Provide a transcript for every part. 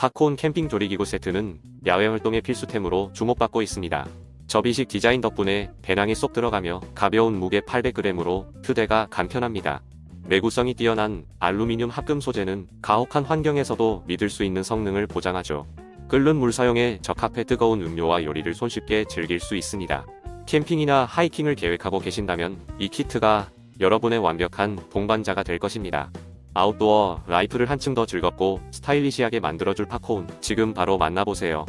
파콘 캠핑 조리기구 세트는 야외 활동의 필수템으로 주목받고 있습니다. 접이식 디자인 덕분에 배낭에 쏙 들어가며 가벼운 무게 800g으로 휴대가 간편합니다. 내구성이 뛰어난 알루미늄 합금 소재는 가혹한 환경에서도 믿을 수 있는 성능을 보장하죠. 끓는 물 사용에 적합해 뜨거운 음료와 요리를 손쉽게 즐길 수 있습니다. 캠핑이나 하이킹을 계획하고 계신다면 이 키트가 여러분의 완벽한 동반자가 될 것입니다. 아웃도어 라이프를 한층 더 즐겁고 스타일리시하게 만들어줄 팝콘 지금 바로 만나보세요.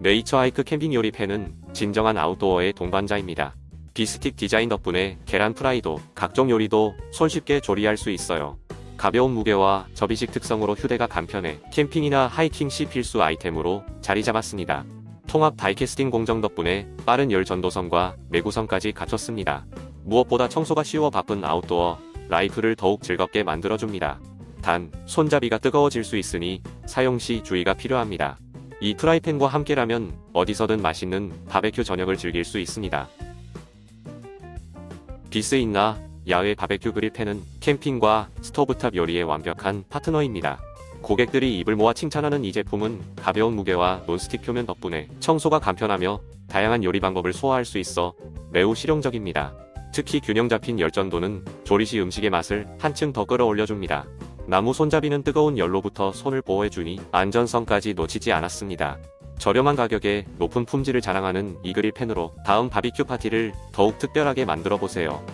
네이처 하이크 캠핑 요리 팬은 진정한 아웃도어의 동반자입니다. 비스틱 디자인 덕분에 계란 프라이도 각종 요리도 손쉽게 조리할 수 있어요. 가벼운 무게와 접이식 특성으로 휴대가 간편해 캠핑이나 하이킹 시 필수 아이템으로 자리 잡았습니다. 통합 다이캐스팅 공정 덕분에 빠른 열 전도성과 내구성까지 갖췄습니다. 무엇보다 청소가 쉬워 바쁜 아웃도어 라이프를 더욱 즐겁게 만들어줍니다. 단, 손잡이가 뜨거워질 수 있으니 사용 시 주의가 필요합니다. 이 프라이팬과 함께라면 어디서든 맛있는 바베큐 저녁을 즐길 수 있습니다. 비스인나 야외 바베큐 그릴팬은 캠핑과 스토브탑 요리의 완벽한 파트너입니다. 고객들이 입을 모아 칭찬하는 이 제품은 가벼운 무게와 논스틱 표면 덕분에 청소가 간편하며 다양한 요리 방법을 소화할 수 있어 매우 실용적입니다. 특히 균형 잡힌 열전도는 조리 시 음식의 맛을 한층 더 끌어올려줍니다. 나무 손잡이는 뜨거운 열로부터 손을 보호해주니 안전성까지 놓치지 않았습니다. 저렴한 가격에 높은 품질을 자랑하는 이 그릴 팬으로 다음 바비큐 파티를 더욱 특별하게 만들어 보세요.